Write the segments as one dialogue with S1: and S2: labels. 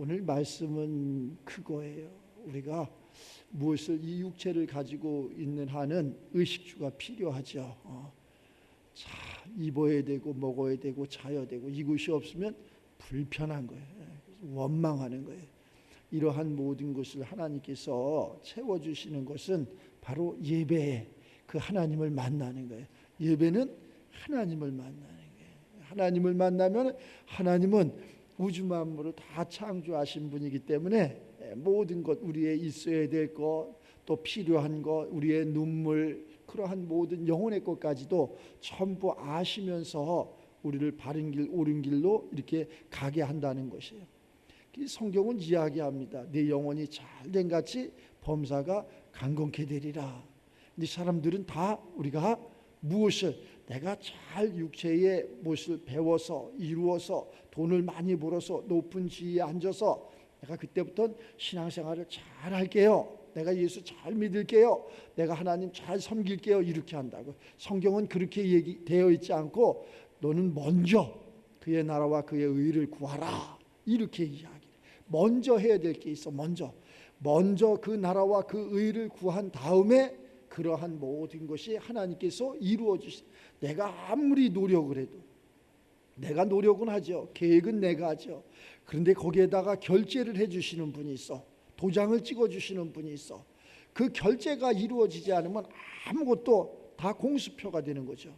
S1: 오늘 말씀은 그거예요. 우리가 무엇을 이 육체를 가지고 있는 한은 의식주가 필요하죠. 어. 자 입어야 되고 먹어야 되고 자야 되고 이것이 없으면 불편한 거예요. 원망하는 거예요. 이러한 모든 것을 하나님께서 채워 주시는 것은 바로 예배에 그 하나님을 만나는 거예요. 예배는 하나님을 만나는 거예요. 하나님을 만나면 하나님은 우주 만물을 다 창조하신 분이기 때문에 모든 것 우리의 있어야 될 것, 또 필요한 것, 우리의 눈물, 그러한 모든 영혼의 것까지도 전부 아시면서 우리를 바른 길, 옳은 길로 이렇게 가게 한다는 것이에요. 이 성경은 이야기합니다. 내 영혼이 잘된 같이 범사가 강건케 되리라. 근데 사람들은 다 우리가 무엇을 내가 잘 육체의 무엇을 배워서 이루어서 돈을 많이 벌어서 높은 지위에 앉아서 내가 그때부터 신앙생활을 잘 할게요. 내가 예수 잘 믿을게요. 내가 하나님 잘 섬길게요. 이렇게 한다고. 성경은 그렇게 얘기 되어 있지 않고 너는 먼저 그의 나라와 그의 의를 구하라. 이렇게 이야기. 먼저 해야 될 게 있어. 먼저. 먼저 그 나라와 그 의를 구한 다음에 그러한 모든 것이 하나님께서 이루어 주시. 내가 아무리 노력을 해도 내가 노력은 하죠. 계획은 내가 하죠. 그런데 거기에다가 결제를 해 주시는 분이 있어. 도장을 찍어 주시는 분이 있어. 그 결제가 이루어지지 않으면 아무것도 다 공수표가 되는 거죠.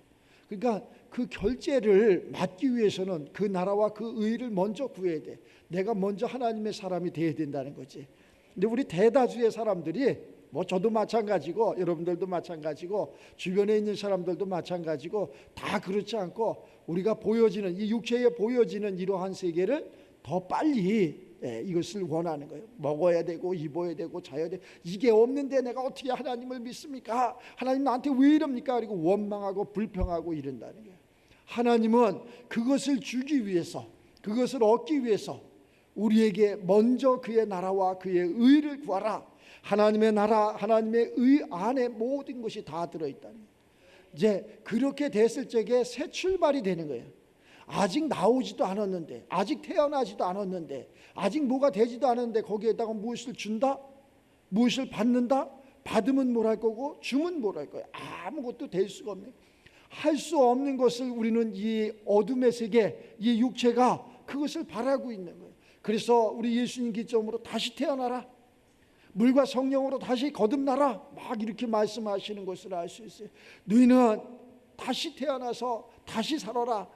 S1: 그러니까 그 결제를 맡기 위해서는 그 나라와 그 의를 먼저 구해야 돼. 내가 먼저 하나님의 사람이 돼야 된다는 거지. 근데 우리 대다수의 사람들이 뭐 저도 마찬가지고 여러분들도 마찬가지고 주변에 있는 사람들도 마찬가지고 다 그렇지 않고 우리가 보여지는 이 육체에 보여지는 이러한 세계를 더 빨리 예, 이것을 원하는 거예요. 먹어야 되고 입어야 되고 자야 돼. 이게 없는데 내가 어떻게 하나님을 믿습니까? 하나님 나한테 왜 이럽니까? 그리고 원망하고 불평하고 이런다는 거예요. 하나님은 그것을 주기 위해서 그것을 얻기 위해서 우리에게 먼저 그의 나라와 그의 의를 구하라. 하나님의 나라, 하나님의 의 안에 모든 것이 다 들어 있다는 거예요. 이제 그렇게 됐을 적에 새 출발이 되는 거예요. 아직 나오지도 않았는데, 아직 태어나지도 않았는데, 아직 뭐가 되지도 않았는데 거기에다가 무엇을 준다? 무엇을 받는다? 받으면 뭘 할 거고 주면 뭘 할 거야? 아무것도 될 수가 없네. 할 수 없는 것을 우리는 이 어둠의 세계, 이 육체가 그것을 바라고 있는 거예요. 그래서 우리 예수님 기점으로 다시 태어나라. 물과 성령으로 다시 거듭나라. 막 이렇게 말씀하시는 것을 알 수 있어요. 너희는 다시 태어나서 다시 살아라.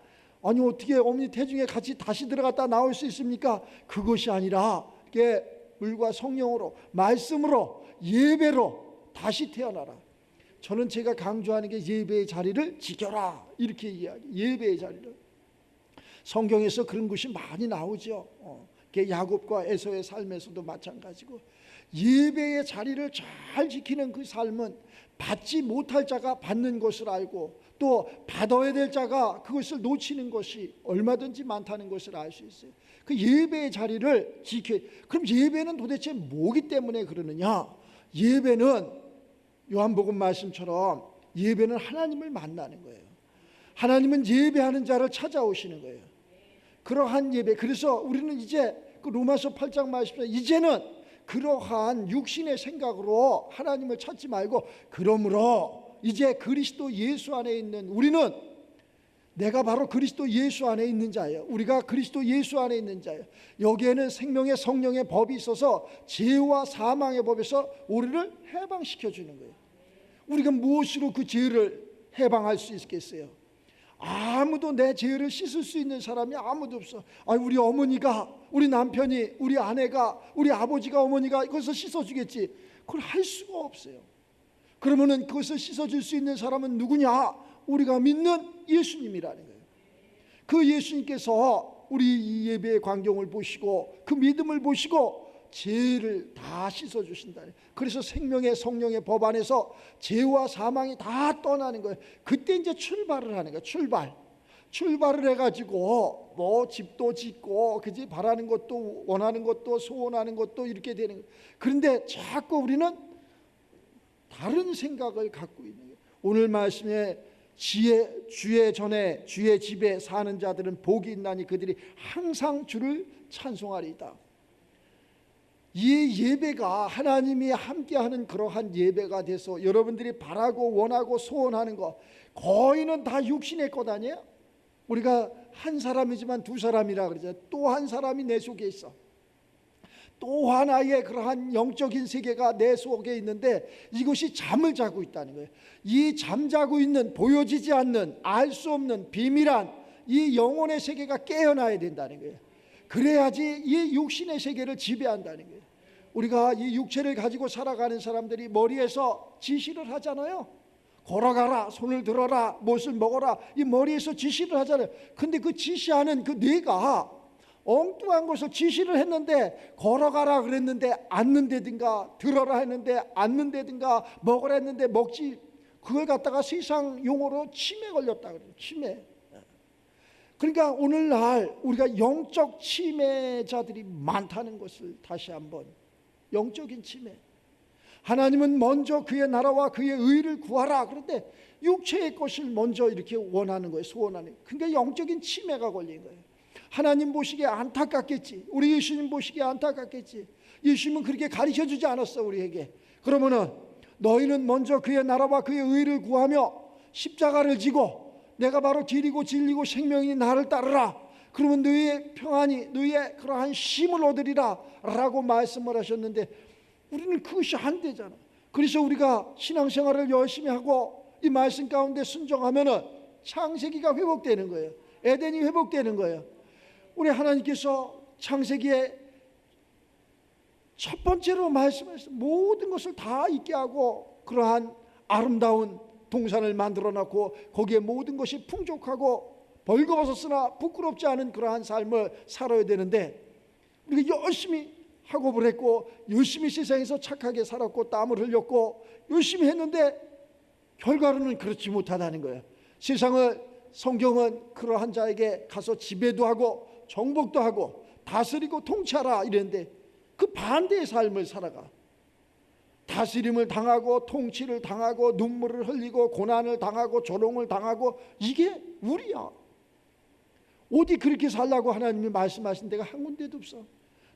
S1: 아니 어떻게 어머니 태중에 같이 다시 들어갔다 나올 수 있습니까? 그것이 아니라 이게 물과 성령으로 말씀으로 예배로 다시 태어나라. 저는 제가 강조하는 게 예배의 자리를 지켜라 이렇게 이야기. 예배의 자리를 성경에서 그런 것이 많이 나오죠. 어. 야곱과 에서의 삶에서도 마찬가지고 예배의 자리를 잘 지키는 그 삶은 받지 못할 자가 받는 것을 알고 또 받아야 될 자가 그것을 놓치는 것이 얼마든지 많다는 것을 알 수 있어요. 그 예배의 자리를 지켜. 그럼 예배는 도대체 뭐기 때문에 그러느냐? 예배는 요한복음 말씀처럼 예배는 하나님을 만나는 거예요. 하나님은 예배하는 자를 찾아오시는 거예요. 그러한 예배. 그래서 우리는 이제 그 로마서 8장 말씀에 이제는 그러한 육신의 생각으로 하나님을 찾지 말고 그러므로 이제 그리스도 예수 안에 있는 우리는 내가 바로 그리스도 예수 안에 있는 자예요. 우리가 그리스도 예수 안에 있는 자예요. 여기에는 생명의 성령의 법이 있어서 죄와 사망의 법에서 우리를 해방시켜 주는 거예요. 우리가 무엇으로 그 죄를 해방할 수 있겠어요? 아무도 내 죄를 씻을 수 있는 사람이 아무도 없어. 아, 우리 어머니가, 우리 남편이, 우리 아내가, 우리 아버지가, 어머니가 이것을 씻어주겠지. 그걸 할 수가 없어요. 그러면은 그것을 씻어줄 수 있는 사람은 누구냐? 우리가 믿는 예수님이라는 거예요. 그 예수님께서 우리 예배의 광경을 보시고 그 믿음을 보시고 죄를 다 씻어 주신다. 그래서 생명의 성령의 법 안에서 죄와 사망이 다 떠나는 거예요. 그때 이제 출발을 하는 거예요. 출발. 출발을 해가지고 뭐 집도 짓고 그지 바라는 것도 원하는 것도 소원하는 것도 이렇게 되는 거예요. 그런데 자꾸 우리는 다른 생각을 갖고 있는 거예요. 오늘 말씀에 지혜 주의 전에 주의 집에 사는 자들은 복이 있나니 그들이 항상 주를 찬송하리이다. 이 예배가 하나님이 함께하는 그러한 예배가 돼서 여러분들이 바라고 원하고 소원하는 거 거의는 다 육신의 것 아니에요? 우리가 한 사람이지만 두 사람이라 그러죠. 또 한 사람이 내 속에 있어. 또 하나의 그러한 영적인 세계가 내 속에 있는데 이것이 잠을 자고 있다는 거예요. 이 잠자고 있는 보여지지 않는 알 수 없는 비밀한 이 영혼의 세계가 깨어나야 된다는 거예요. 그래야지 이 육신의 세계를 지배한다는 거예요. 우리가 이 육체를 가지고 살아가는 사람들이 머리에서 지시를 하잖아요. 걸어가라, 손을 들어라, 무엇을 먹어라. 이 머리에서 지시를 하잖아요. 근데 그 지시하는 그 뇌가 엉뚱한 것을 지시를 했는데 걸어가라 그랬는데 앉는다든가 들어라 했는데 앉는다든가 먹으라 했는데 먹지 그걸 갖다가 세상 용어로 치매 걸렸다 그래요. 치매. 그러니까 오늘날 우리가 영적 치매자들이 많다는 것을 다시 한번 영적인 치매. 하나님은 먼저 그의 나라와 그의 의를 구하라. 그런데 육체의 것을 먼저 이렇게 원하는 거예요. 소원하는. 그러니까 영적인 치매가 걸린 거예요. 하나님 보시기에 안타깝겠지. 우리 예수님 보시기에 안타깝겠지. 예수님은 그렇게 가르쳐 주지 않았어 우리에게. 그러면은 너희는 먼저 그의 나라와 그의 의를 구하며 십자가를 지고 내가 바로 길이고 진리고 생명이 나를 따르라. 그러면 너희의 평안이 너희의 그러한 힘을 얻으리라 라고 말씀을 하셨는데 우리는 그것이 안 되잖아. 그래서 우리가 신앙생활을 열심히 하고 이 말씀 가운데 순종하면은 창세기가 회복되는 거예요. 에덴이 회복되는 거예요. 우리 하나님께서 창세기에 첫 번째로 말씀하신 모든 것을 다 있게 하고 그러한 아름다운 동산을 만들어 놨고 거기에 모든 것이 풍족하고 벌거벗었으나 부끄럽지 않은 그러한 삶을 살아야 되는데 우리가 열심히 학업을 했고 열심히 세상에서 착하게 살았고 땀을 흘렸고 열심히 했는데 결과로는 그렇지 못하다는 거예요. 세상을 성경은 그러한 자에게 가서 지배도 하고 정복도 하고 다스리고 통치하라 이랬는데 그 반대의 삶을 살아가. 다스림을 당하고 통치를 당하고 눈물을 흘리고 고난을 당하고 조롱을 당하고 이게 우리야. 어디 그렇게 살라고 하나님이 말씀하신 데가 한 군데도 없어.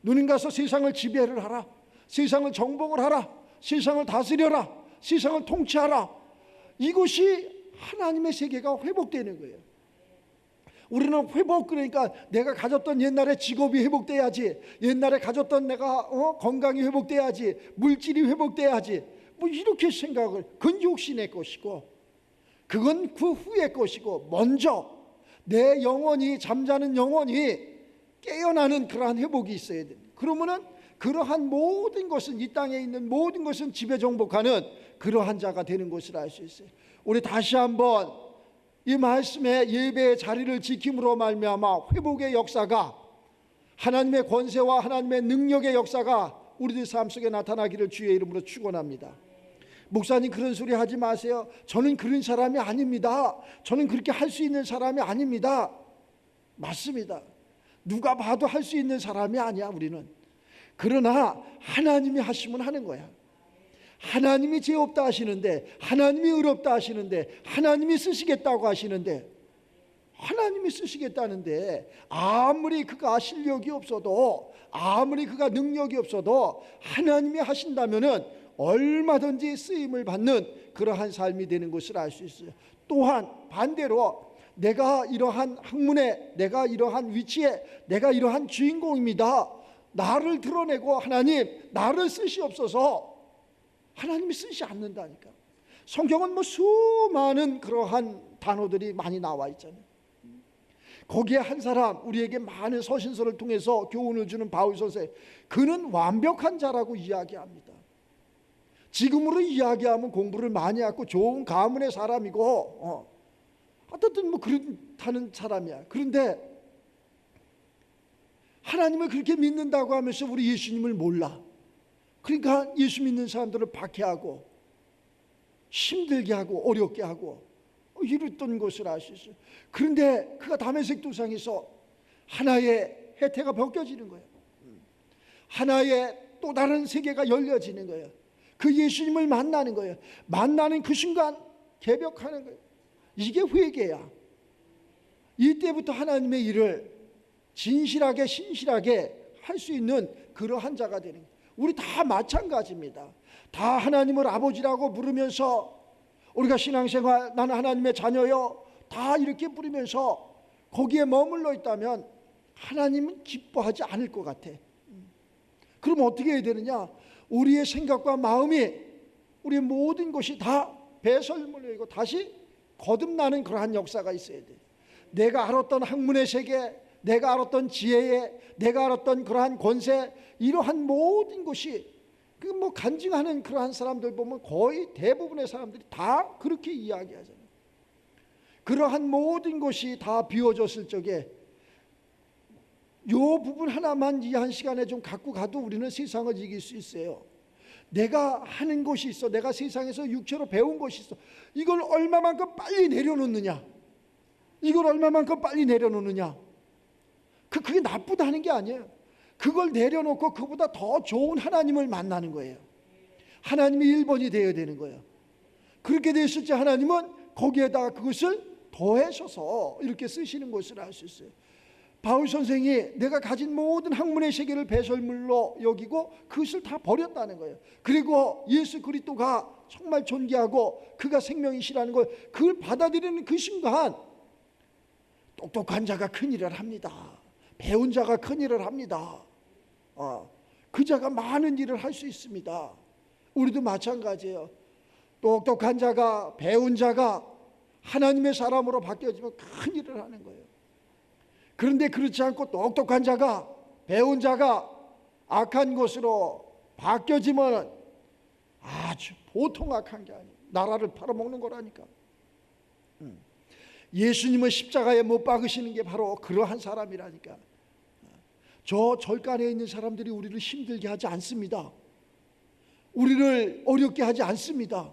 S1: 누님 가서 세상을 지배를 하라. 세상을 정복을 하라. 세상을 다스려라. 세상을 통치하라. 이것이 하나님의 세계가 회복되는 거예요. 우리는 회복 그러니까 내가 가졌던 옛날의 직업이 회복돼야지 옛날에 가졌던 내가 어? 건강이 회복돼야지 물질이 회복돼야지 뭐 이렇게 생각을 그건 육신의 것이고 그건 그 후의 것이고 먼저 내 영혼이 잠자는 영혼이 깨어나는 그러한 회복이 있어야 돼. 그러면은 그러한 모든 것은 이 땅에 있는 모든 것은 지배 정복하는 그러한 자가 되는 것을 알 수 있어요. 우리 다시 한번 이 말씀의 예배의 자리를 지킴으로 말미암아 회복의 역사가 하나님의 권세와 하나님의 능력의 역사가 우리들 삶 속에 나타나기를 주의 이름으로 축원합니다. 목사님 그런 소리 하지 마세요. 저는 그런 사람이 아닙니다. 저는 그렇게 할 수 있는 사람이 아닙니다. 맞습니다. 누가 봐도 할 수 있는 사람이 아니야 우리는. 그러나 하나님이 하시면 하는 거야. 하나님이 죄 없다 하시는데 하나님이 의롭다 하시는데 하나님이 쓰시겠다고 하시는데 하나님이 쓰시겠다는데 아무리 그가 실력이 없어도 아무리 그가 능력이 없어도 하나님이 하신다면은 얼마든지 쓰임을 받는 그러한 삶이 되는 것을 알 수 있어요. 또한 반대로 내가 이러한 학문에 내가 이러한 위치에 내가 이러한 주인공입니다. 나를 드러내고 하나님 나를 쓰시옵소서 하나님이 쓰지 않는다니까. 성경은 뭐 수많은 그러한 단어들이 많이 나와 있잖아요. 거기에 한 사람 우리에게 많은 서신서를 통해서 교훈을 주는 바울 선생 그는 완벽한 자라고 이야기합니다. 지금으로 이야기하면 공부를 많이 했고 좋은 가문의 사람이고 어. 어떻든 뭐 그렇다는 사람이야. 그런데 하나님을 그렇게 믿는다고 하면서 우리 예수님을 몰라. 그러니까 예수 믿는 사람들을 박해하고 힘들게 하고 어렵게 하고 이랬던 것을 있어요. 그런데 그가 담에색 도상에서 하나의 혜태가 벗겨지는 거예요. 하나의 또 다른 세계가 열려지는 거예요. 그 예수님을 만나는 거예요. 만나는 그 순간 개벽하는 거예요. 이게 회개야. 이때부터 하나님의 일을 진실하게 신실하게 할 수 있는 그러한 자가 되는 거예요. 우리 다 마찬가지입니다. 다 하나님을 아버지라고 부르면서 우리가 신앙생활 나는 하나님의 자녀요 다 이렇게 부르면서 거기에 머물러 있다면 하나님은 기뻐하지 않을 것 같아. 그럼 어떻게 해야 되느냐? 우리의 생각과 마음이 우리의 모든 것이 다 배설물로 이고 다시 거듭나는 그러한 역사가 있어야 돼. 내가 알았던 학문의 세계, 내가 알았던 지혜에, 내가 알았던 그러한 권세, 이러한 모든 것이 그 뭐 간증하는 그러한 사람들 보면 거의 대부분의 사람들이 다 그렇게 이야기하잖아요. 그러한 모든 것이 다 비워졌을 적에 요 부분 하나만 이 한 시간에 좀 갖고 가도 우리는 세상을 이길 수 있어요. 내가 하는 것이 있어. 내가 세상에서 육체로 배운 것이 있어. 이걸 얼마만큼 빨리 내려놓느냐? 이걸 얼마만큼 빨리 내려놓느냐? 그 그게 나쁘다는 게 아니에요. 그걸 내려놓고 그보다 더 좋은 하나님을 만나는 거예요. 하나님이 1번이 되어야 되는 거예요. 그렇게 됐을 때 하나님은 거기에다가 그것을 더해셔서 이렇게 쓰시는 것을 알 수 있어요. 바울 선생이 내가 가진 모든 학문의 세계를 배설물로 여기고 그것을 다 버렸다는 거예요. 그리고 예수 그리스도가 정말 존귀하고 그가 생명이시라는 걸 그걸 받아들이는 그 순간 똑똑한 자가 큰 일을 합니다. 배운 자가 큰 일을 합니다. 어, 그 자가 많은 일을 할 수 있습니다. 우리도 마찬가지예요. 똑똑한 자가 배운 자가 하나님의 사람으로 바뀌어지면 큰 일을 하는 거예요. 그런데 그렇지 않고 똑똑한 자가 배운 자가 악한 것으로 바뀌어지면 아주 보통 악한 게 아니에요. 나라를 팔아먹는 거라니까. 음. 예수님은 십자가에 못 박으시는 게 바로 그러한 사람이라니까. 저 절간에 있는 사람들이 우리를 힘들게 하지 않습니다. 우리를 어렵게 하지 않습니다.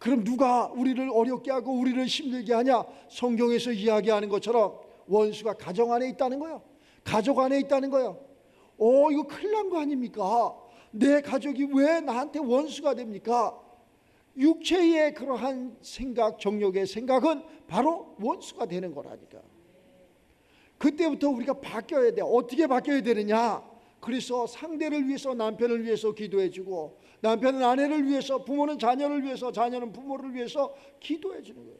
S1: 그럼 누가 우리를 어렵게 하고 우리를 힘들게 하냐? 성경에서 이야기하는 것처럼 원수가 가정 안에 있다는 거예요. 가족 안에 있다는 거예요. 어, 이거 큰일 난 거 아닙니까? 내 가족이 왜 나한테 원수가 됩니까? 육체의 그러한 생각, 정욕의 생각은 바로 원수가 되는 거라니까. 그때부터 우리가 바뀌어야 돼. 어떻게 바뀌어야 되느냐? 그래서 상대를 위해서 남편을 위해서 기도해 주고 남편은 아내를 위해서 부모는 자녀를 위해서 자녀는 부모를 위해서 기도해 주는 거예요.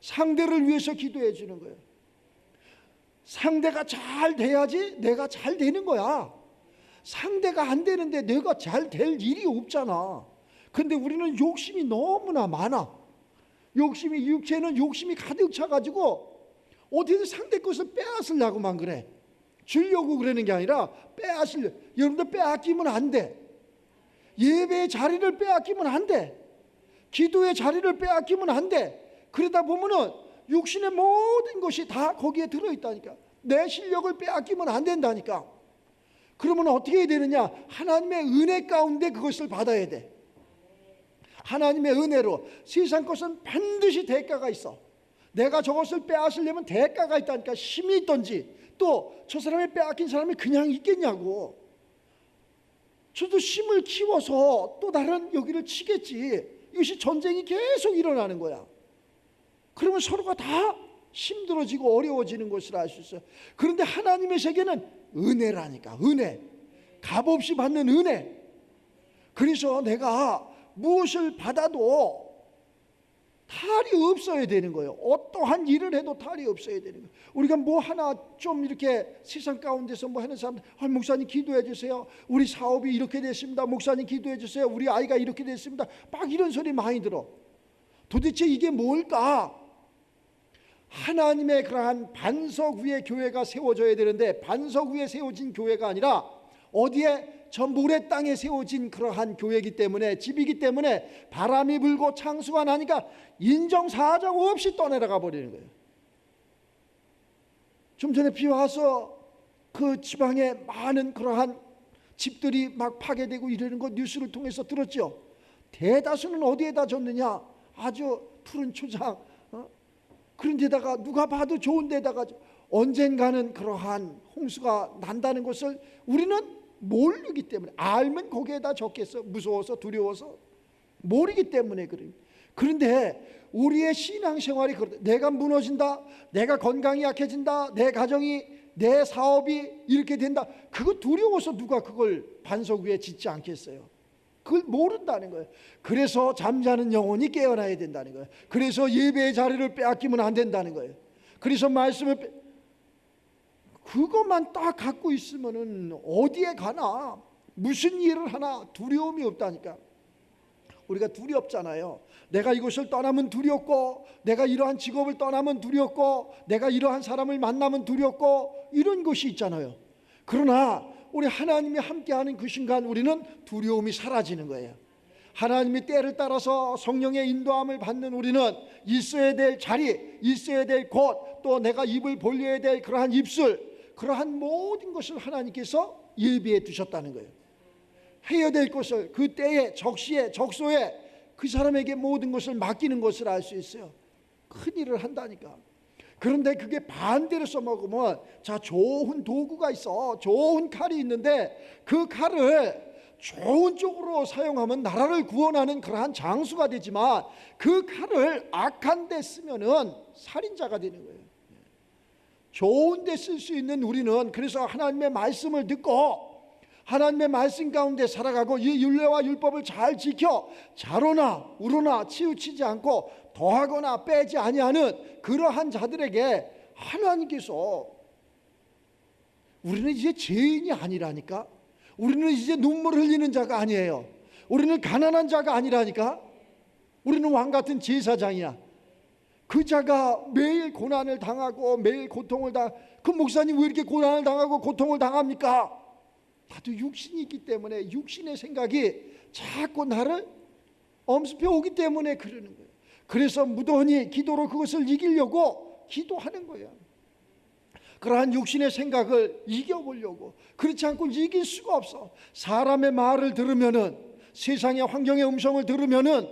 S1: 상대를 위해서 기도해 주는 거예요. 상대가 잘 돼야지 내가 잘 되는 거야. 상대가 안 되는데 내가 잘 될 일이 없잖아. 근데 우리는 욕심이 너무나 많아. 욕심이 육체는 욕심이 가득 차 가지고 어디든 상대 것을 빼앗으려고만 그래. 주려고 그러는 게 아니라 빼앗으려. 여러분들 빼앗기면 안 돼. 예배의 자리를 빼앗기면 안 돼. 기도의 자리를 빼앗기면 안 돼. 그러다 보면은 육신의 모든 것이 다 거기에 들어 있다니까. 내 실력을 빼앗기면 안 된다니까. 그러면 어떻게 해야 되느냐? 하나님의 은혜 가운데 그것을 받아야 돼. 하나님의 은혜로 세상 것은 반드시 대가가 있어. 내가 저것을 빼앗으려면 대가가 있다니까 힘이 있던지 또 저 사람이 빼앗긴 사람이 그냥 있겠냐고. 저도 힘을 키워서 또 다른 여기를 치겠지. 이것이 전쟁이 계속 일어나는 거야. 그러면 서로가 다 힘들어지고 어려워지는 것을 알 수 있어요. 그런데 하나님의 세계는 은혜라니까 은혜. 값없이 받는 은혜. 그래서 내가 무엇을 받아도 탈이 없어야 되는 거예요. 어떠한 일을 해도 탈이 없어야 되는 거예요. 우리가 뭐 하나 좀 이렇게 세상 가운데서 뭐 하는 사람, 아, 목사님 기도해 주세요. 우리 사업이 이렇게 됐습니다. 목사님 기도해 주세요. 우리 아이가 이렇게 됐습니다. 막 이런 소리 많이 들어. 도대체 이게 뭘까? 하나님의 그러한 반석 위에 교회가 세워져야 되는데 반석 위에 세워진 교회가 아니라 어디에 저 모래 땅에 세워진 그러한 교회이기 때문에 집이기 때문에 바람이 불고 창수가 나니까 인정사정 없이 떠내려가 버리는 거예요. 좀 전에 비 와서 그 지방에 많은 그러한 집들이 막 파괴되고 이러는 거 뉴스를 통해서 들었죠. 대다수는 어디에다 졌느냐? 아주 푸른 초장. 어? 그런 데다가 누가 봐도 좋은 데다가 언젠가는 그러한 홍수가 난다는 것을 우리는 모르기 때문에 알면 거기에다 적겠어 무서워서 두려워서 모르기 때문에 그래요. 그런데 우리의 신앙생활이 그렇다. 내가 무너진다. 내가 건강이 약해진다. 내 가정이 내 사업이 이렇게 된다. 그거 두려워서 누가 그걸 반석 위에 짓지 않겠어요. 그걸 모른다는 거예요. 그래서 잠자는 영혼이 깨어나야 된다는 거예요. 그래서 예배의 자리를 빼앗기면 안 된다는 거예요. 그래서 말씀을 빼... 그것만 딱 갖고 있으면은 어디에 가나 무슨 일을 하나 두려움이 없다니까. 우리가 두렵잖아요. 내가 이곳을 떠나면 두렵고, 내가 이러한 직업을 떠나면 두렵고, 내가 이러한 사람을 만나면 두렵고, 이런 것이 있잖아요. 그러나 우리 하나님이 함께하는 그 순간 우리는 두려움이 사라지는 거예요. 하나님이 때를 따라서 성령의 인도함을 받는 우리는 있어야 될 자리, 있어야 될 곳, 또 내가 입을 벌려야 될 그러한 입술, 그러한 모든 것을 하나님께서 예비해 두셨다는 거예요. 해야 될 것을 그 때에 적시에 적소에 그 사람에게 모든 것을 맡기는 것을 알 수 있어요. 큰 일을 한다니까. 그런데 그게 반대로 써먹으면 자 좋은 도구가 있어 좋은 칼이 있는데 그 칼을 좋은 쪽으로 사용하면 나라를 구원하는 그러한 장수가 되지만 그 칼을 악한 데 쓰면은 살인자가 되는 거예요. 좋은 데 쓸 수 있는 우리는 그래서 하나님의 말씀을 듣고 하나님의 말씀 가운데 살아가고 이 율례와 율법을 잘 지켜 자로나 우로나 치우치지 않고 더하거나 빼지 아니하는 그러한 자들에게 하나님께서 우리는 이제 죄인이 아니라니까? 우리는 이제 눈물 흘리는 자가 아니에요. 우리는 가난한 자가 아니라니까? 우리는 왕 같은 제사장이야 그 자가 매일 고난을 당하고 매일 고통을 당그 목사님 왜 이렇게 고난을 당하고 고통을 당합니까? 나도 육신이 있기 때문에 육신의 생각이 자꾸 나를 엄습해 오기 때문에 그러는 거예요. 그래서 무던히 기도로 그것을 이기려고 기도하는 거예요. 그러한 육신의 생각을 이겨보려고 그렇지 않고 이길 수가 없어. 사람의 말을 들으면은 세상의 환경의 음성을 들으면은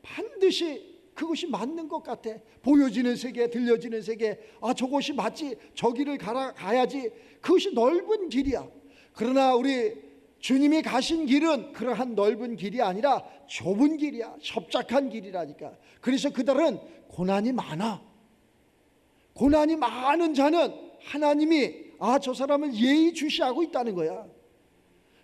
S1: 반드시 그것이 맞는 것 같아. 보여지는 세계, 들려지는 세계. 아 저것이 맞지. 저기를 가라 가야지. 그것이 넓은 길이야. 그러나 우리 주님이 가신 길은 그러한 넓은 길이 아니라 좁은 길이야. 협착한 길이라니까. 그래서 그들은 고난이 많아. 고난이 많은 자는 하나님이 아, 저 사람을 예의주시하고 있다는 거야.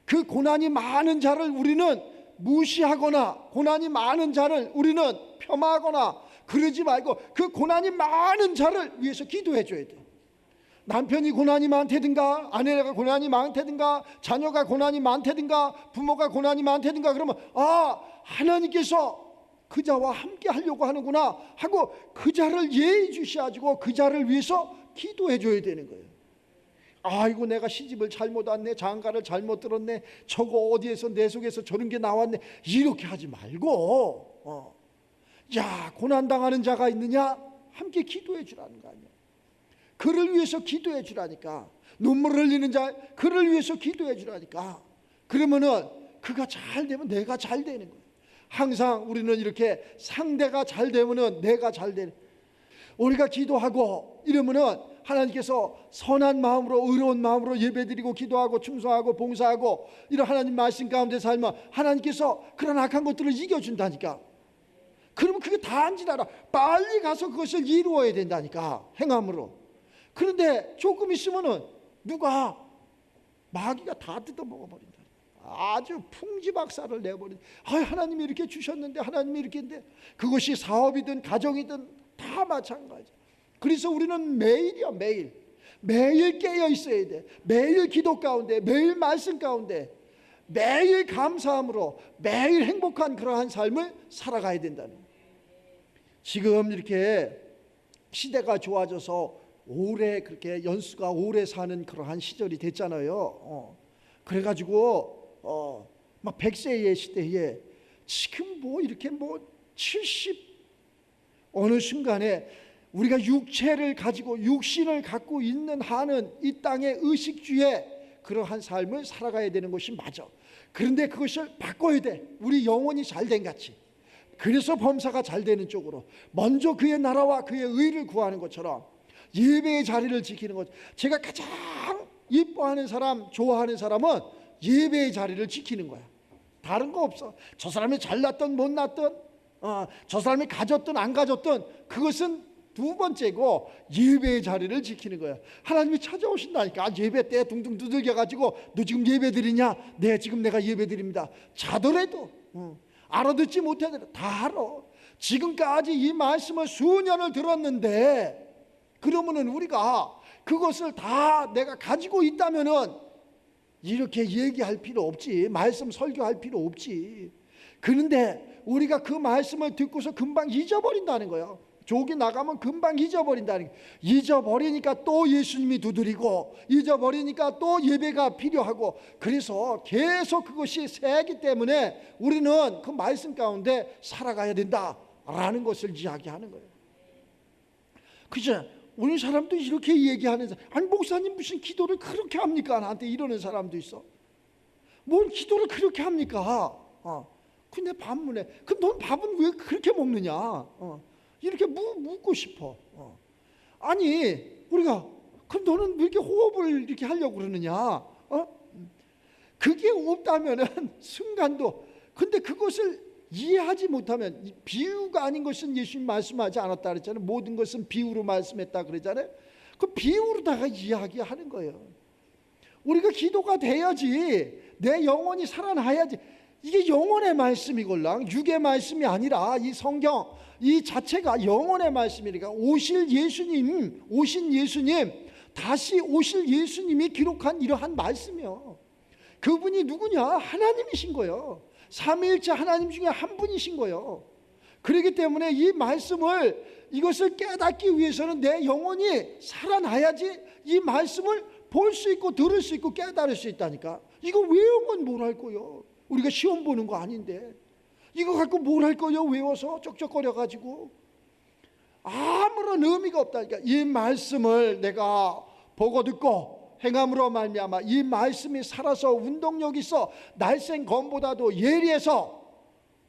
S1: 그 고난이 많은 자를 우리는 무시하거나 고난이 많은 자를 우리는 폄하하거나 그러지 말고 그 고난이 많은 자를 위해서 기도해 줘야 돼. 남편이 고난이 많다든가 아내가 고난이 많다든가 자녀가 고난이 많다든가 부모가 고난이 많다든가 그러면 아 하나님께서 그 자와 함께 하려고 하는구나 하고 그 자를 예의주시하고 그 자를 위해서 기도해 줘야 되는 거예요. 아이고 내가 시집을 잘못 왔네 장가를 잘못 들었네 저거 어디에서 내 속에서 저런 게 나왔네 이렇게 하지 말고 어. 야 고난 당하는 자가 있느냐 함께 기도해 주라는 거 아니야. 그를 위해서 기도해 주라니까. 눈물 흘리는 자 그를 위해서 기도해 주라니까. 그러면은 그가 잘 되면 내가 잘 되는 거예요. 항상 우리는 이렇게 상대가 잘 되면은 내가 잘 되는. 우리가 기도하고 이러면은 하나님께서 선한 마음으로 의로운 마음으로 예배드리고 기도하고 충성하고 봉사하고 이런 하나님 말씀 가운데 살면 하나님께서 그런 악한 것들을 이겨준다니까. 그러면 그게 다한줄 알아. 빨리 가서 그것을 이루어야 된다니까 행함으로. 그런데 조금 있으면은 누가 마귀가 다 뜯어 먹어버린다. 아주 풍지박사를 내버린. 아 하나님이 이렇게 주셨는데 하나님이 이렇게 했는데 그것이 사업이든 가정이든 다 마찬가지. 그래서 우리는 매일이야 매일 매일 깨어 있어야 돼. 매일 기도 가운데 매일 말씀 가운데 매일 감사함으로 매일 행복한 그러한 삶을 살아가야 된다는. 지금 이렇게 시대가 좋아져서 오래 그렇게 연수가 오래 사는 그러한 시절이 됐잖아요. 어. 그래가지고 어, 막 100세의 시대에 지금 뭐 이렇게 뭐 70 어느 순간에 우리가 육체를 가지고 육신을 갖고 있는 한은 이 땅의 의식주의 그러한 삶을 살아가야 되는 것이 맞아. 그런데 그것을 바꿔야 돼. 우리 영혼이 잘 된 같이. 그래서 범사가 잘 되는 쪽으로 먼저 그의 나라와 그의 의를 구하는 것처럼 예배의 자리를 지키는 것. 제가 가장 이뻐하는 사람, 좋아하는 사람은 예배의 자리를 지키는 거야. 다른 거 없어. 저 사람이 잘났던 못났던, 어, 저 사람이 가졌던 안 가졌던 그것은 두 번째고 예배의 자리를 지키는 거야. 하나님이 찾아오신다니까 아, 예배 때 둥둥 두들겨 가지고 너 지금 예배 드리냐? 네 지금 내가 예배 드립니다. 자더라도 어, 알아듣지 못하더라도 다 알아. 지금까지 이 말씀을 수년을 들었는데 그러면은 우리가 그것을 다 내가 가지고 있다면은 이렇게 얘기할 필요 없지. 말씀 설교할 필요 없지. 그런데 우리가 그 말씀을 듣고서 금방 잊어버린다는 거예요. 족이 나가면 금방 잊어버린다는. 잊어버리니까 또 예수님이 두드리고 잊어버리니까 또 예배가 필요하고 그래서 계속 그것이 새기 때문에 우리는 그 말씀 가운데 살아가야 된다라는 것을 이야기하는 거예요. 그죠? 우리 사람도 이렇게 얘기하는 사람, 아니 목사님 무슨 기도를 그렇게 합니까? 나한테 이러는 사람도 있어. 뭔 기도를 그렇게 합니까? 어. 근데 반문에 그럼 넌 밥은 왜 그렇게 먹느냐? 어. 이렇게 무, 묻고 싶어. 어. 아니 우리가 그럼 너는 왜 이렇게 호흡을 이렇게 하려고 그러느냐? 어? 그게 없다면은 순간도 근데 그것을 이해하지 못하면 이 비유가 아닌 것은 예수님 말씀하지 않았다 그랬잖아요. 모든 것은 비유로 말씀했다 그랬잖아요. 그 비유로다가 이야기하는 거예요. 우리가 기도가 돼야지 내 영혼이 살아나야지 이게 영혼의 말씀이걸랑 육의 말씀이 아니라 이 성경 이 자체가 영혼의 말씀이니까 오실 예수님 오신 예수님 다시 오실 예수님이 기록한 이러한 말씀이요. 그분이 누구냐? 하나님이신 거예요. 삼위일체 하나님 중에 한 분이신 거예요. 그렇기 때문에 이 말씀을 이것을 깨닫기 위해서는 내 영혼이 살아나야지 이 말씀을 볼 수 있고 들을 수 있고 깨달을 수 있다니까. 이거 외우면 뭘할 거요? 우리가 시험 보는 거 아닌데. 이거 갖고 뭘 할 거요? 외워서 쩍쩍거려 가지고 아무런 의미가 없다니까. 이 말씀을 내가 보고 듣고 행함으로 말미암아 이 말씀이 살아서 운동력 있어 날쌘 검보다도 예리해서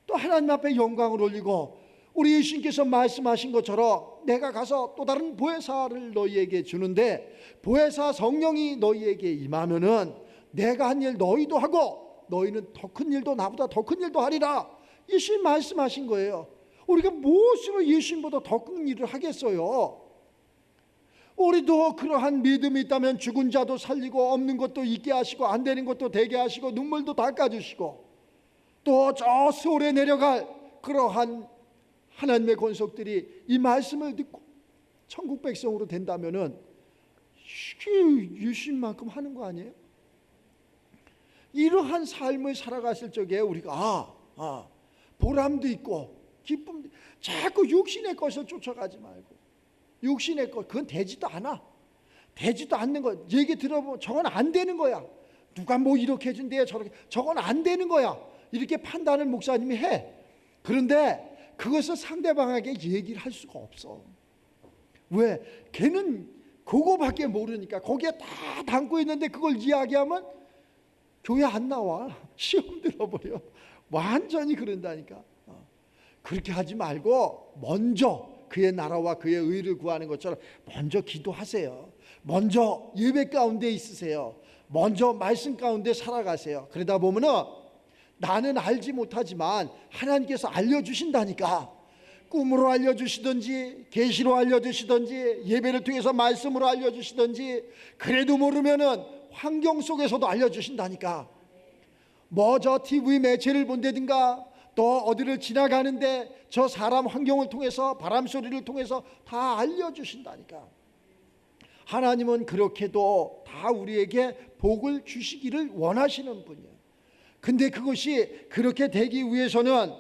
S1: 또 하나님 앞에 영광을 올리고 우리 예수님께서 말씀하신 것처럼 내가 가서 또 다른 보혜사를 너희에게 주는데 보혜사 성령이 너희에게 임하면은 내가 한 일 너희도 하고 너희는 더 큰 일도 나보다 더 큰 일도 하리라 예수님 말씀하신 거예요. 우리가 무엇으로 예수님보다 더 큰 일을 하겠어요? 우리도 그러한 믿음이 있다면 죽은 자도 살리고 없는 것도 있게 하시고 안 되는 것도 되게 하시고 눈물도 닦아주시고 또 저 서울에 내려갈 그러한 하나님의 권속들이 이 말씀을 듣고 천국 백성으로 된다면은 이게 예수님만큼 하는 거 아니에요? 이러한 삶을 살아가실 적에 우리가 아, 아 보람도 있고 기쁨도 자꾸 육신의 것을 쫓아가지 말고 육신의 것 그건 되지도 않아. 되지도 않는 거. 얘기 들어보면 저건 안 되는 거야. 누가 뭐 이렇게 해준대요 저렇게 저건 안 되는 거야. 이렇게 판단을 목사님이 해. 그런데 그것을 상대방에게 얘기를 할 수가 없어. 왜? 걔는 그거밖에 모르니까 거기에 다 담고 있는데 그걸 이야기하면 교회 안 나와. 시험 들어버려. 완전히 그런다니까. 어. 그렇게 하지 말고 먼저 그의 나라와 그의 의를 구하는 것처럼 먼저 기도하세요. 먼저 예배 가운데 있으세요. 먼저 말씀 가운데 살아가세요. 그러다 보면은 나는 알지 못하지만 하나님께서 알려주신다니까. 꿈으로 알려주시든지 계시로 알려주시든지 예배를 통해서 말씀으로 알려주시든지 그래도 모르면은 환경 속에서도 알려주신다니까. 뭐저 TV 매체를 본다든가 또 어디를 지나가는데 저 사람 환경을 통해서 바람 소리를 통해서 다 알려주신다니까. 하나님은 그렇게도 다 우리에게 복을 주시기를 원하시는 분이에요. 근데 그것이 그렇게 되기 위해서는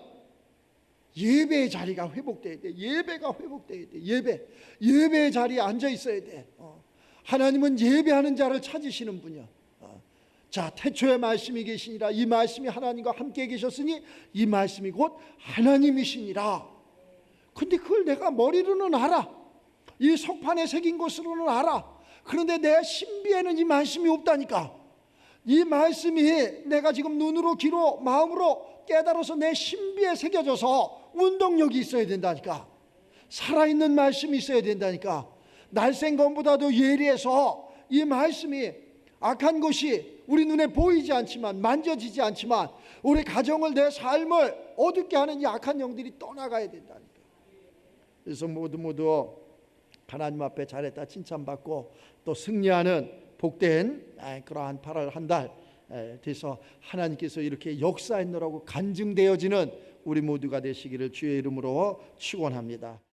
S1: 예배의 자리가 회복돼야 돼. 예배가 회복돼야 돼. 예배. 예배의 자리에 앉아 있어야 돼. 어. 하나님은 예배하는 자를 찾으시는 분이야. 어. 자, 태초에 말씀이 계시니라. 이 말씀이 하나님과 함께 계셨으니 이 말씀이 곧 하나님이시니라. 근데 그걸 내가 머리로는 알아. 이 석판에 새긴 것으로는 알아. 그런데 내 신비에는 이 말씀이 없다니까. 이 말씀이 내가 지금 눈으로 귀로 마음으로 깨달아서 내 신비에 새겨져서 운동력이 있어야 된다니까. 살아있는 말씀이 있어야 된다니까. 날쌘 것보다도 예리해서 이 말씀이 악한 것이 우리 눈에 보이지 않지만 만져지지 않지만 우리 가정을 내 삶을 어둡게 하는 이 악한 영들이 떠나가야 된다니까. 그래서 모두 모두 하나님 앞에 잘했다 칭찬받고 또 승리하는 복된 아, 그러한 8월 한 달 돼서 하나님께서 이렇게 역사했노라고 간증되어지는 우리 모두가 되시기를 주의 이름으로 축원합니다.